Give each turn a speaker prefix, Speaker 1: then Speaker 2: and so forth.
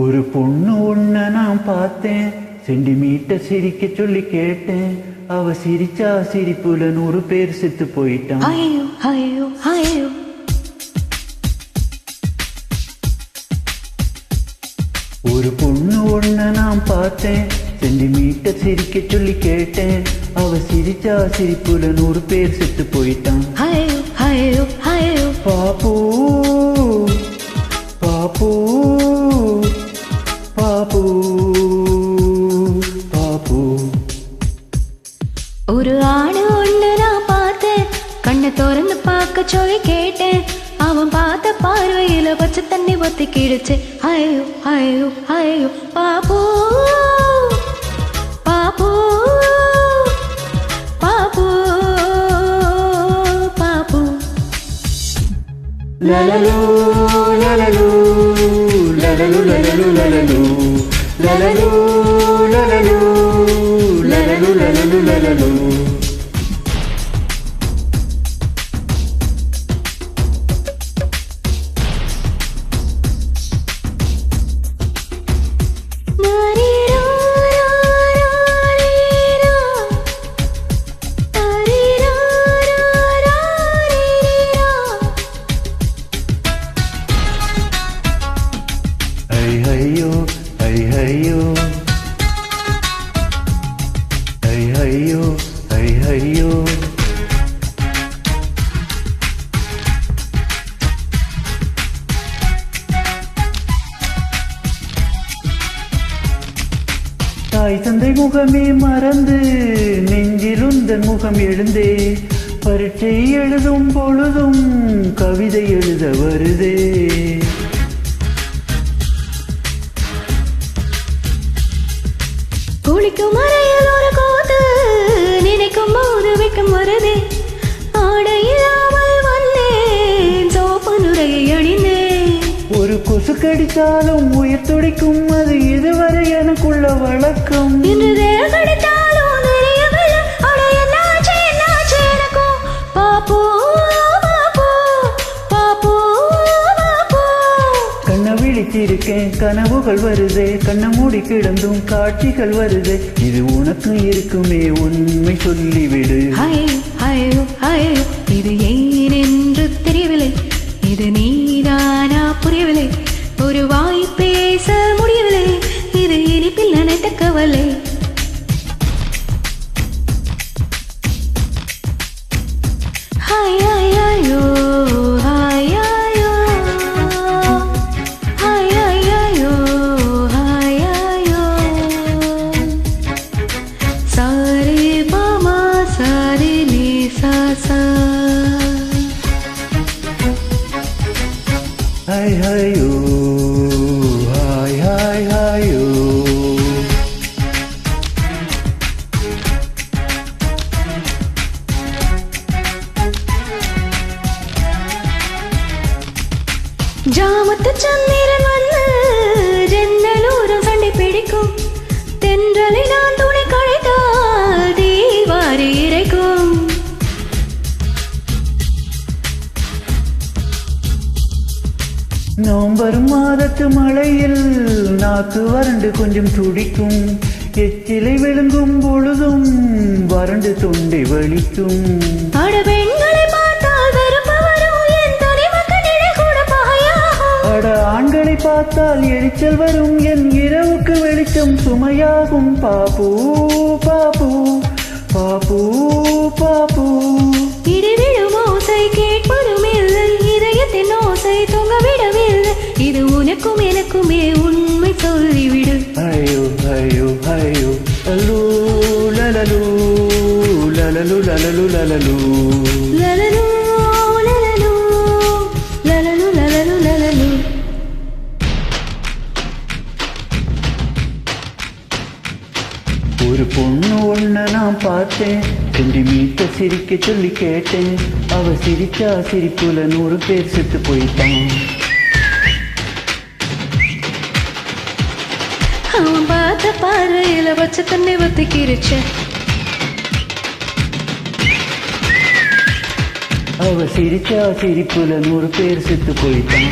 Speaker 1: ஒரு பொண்ணு ஒன்ன நான் பார்த்தேன். சென்டிமீட்டர் சிரிக்க சொல்லி கேட்டேன். அவ சிரிச்சா சிரிப்புல நூறு பேர் செத்து போயிட்டான். ஒரு பொண்ணு ஒன்ன நான் பார்த்தேன். சென்டிமீட்டர் சிரிக்க சொல்லி கேட்டேன். அவ சிரிச்சா சிரிப்புல நூறு பேர் செத்து போயிட்டான். பாப்பு பாப்பு. பாப்பு பாப்பு
Speaker 2: ஒரு ஆடு ஒண்ணு நான் பார்த்தேன் கண்ணை திறந்து பார்க்க சொல்லி கேட்டேன் அவன் பார்த்த பார்வையில பச்சை தண்ணி ஒத்தி கிடுச்சு ஐயோ ஐயோ ஐயோ பாப்போ பாப்போ
Speaker 1: లలలు లలలు లలలు
Speaker 2: లలలు లలలు. లలలు లలలు.
Speaker 1: ஐ தாய் தந்தை முகமே மறந்து நெஞ்சிலுந்தன் முகம் எழுந்தே பரீட்சை எழுதும் பொழுதும் கவிதை எழுத வருதே.
Speaker 2: குளிக்கும் அறையில் ஒரு நினைக்கும் போது வெக்கம் வருதே. ஆடை இல்லாமல் வந்தேன் சோப்பு நுரையை அணிந்தேன்.
Speaker 1: ஒரு கொசு கடித்தாலும் உயிர் துடிக்கும் அது இதுவரை எனக்குள்ள வழக்கம்.
Speaker 2: இன்று
Speaker 1: விழித்திருக்கேன் கனவுகள் வருதே கண்ண மூடி கிடந்தும் காட்சிகள் வருதே. இது உனக்கு இருக்குமே உண்மை சொல்லிவிடு.
Speaker 2: இது ஏன் என்று தெரியவில்லை. இது நீதானா புரியவில்லை. ஒரு வாய் பேச முடியவில்லை. இது இனிப்பில் நினைத்த கவலை. Hai hai u, hai hai hai u. जामत चंदिर
Speaker 1: நவம்பர் மாதத்து மழையில் நாக்கு வறண்டு கொஞ்சம் துடிக்கும். எச்சிலை விழுங்கும் பொழுதும் வறண்டு தொண்டை வலிக்கும்.
Speaker 2: அட
Speaker 1: ஆண்களை பார்த்தால் எரிச்சல் வரும் என் இரவுக்கு வெளிச்சம் சுமையாகும். பாப்பு பாப்பு பாப்பு பாப்பு.
Speaker 2: எனக்குமே உண்மை சொல்லிவிடு.
Speaker 1: ஐயோ ஐயோ ஐயோ. லலு லலலு லலலு லலலு லலலு.
Speaker 2: லலலு, லலலு, லலலு, லலலு, லலலு.
Speaker 1: ஒரு பொண்ணு ஒன்ன நான் பார்த்தேன். சென்டிமீட்டர் சிரிக்க சொல்லி கேட்டேன். அவ சிரிச்சா சிரிப்புல நூறு பேர் செத்து போயிட்டான்.
Speaker 2: அவன் பார்த்த பார்வையில வச்ச தண்ணி ஒத்திக்கிருச்ச
Speaker 1: அவ சிரிச்சா சிரிப்புல நூறு பேர் செத்து போயிட்டான்.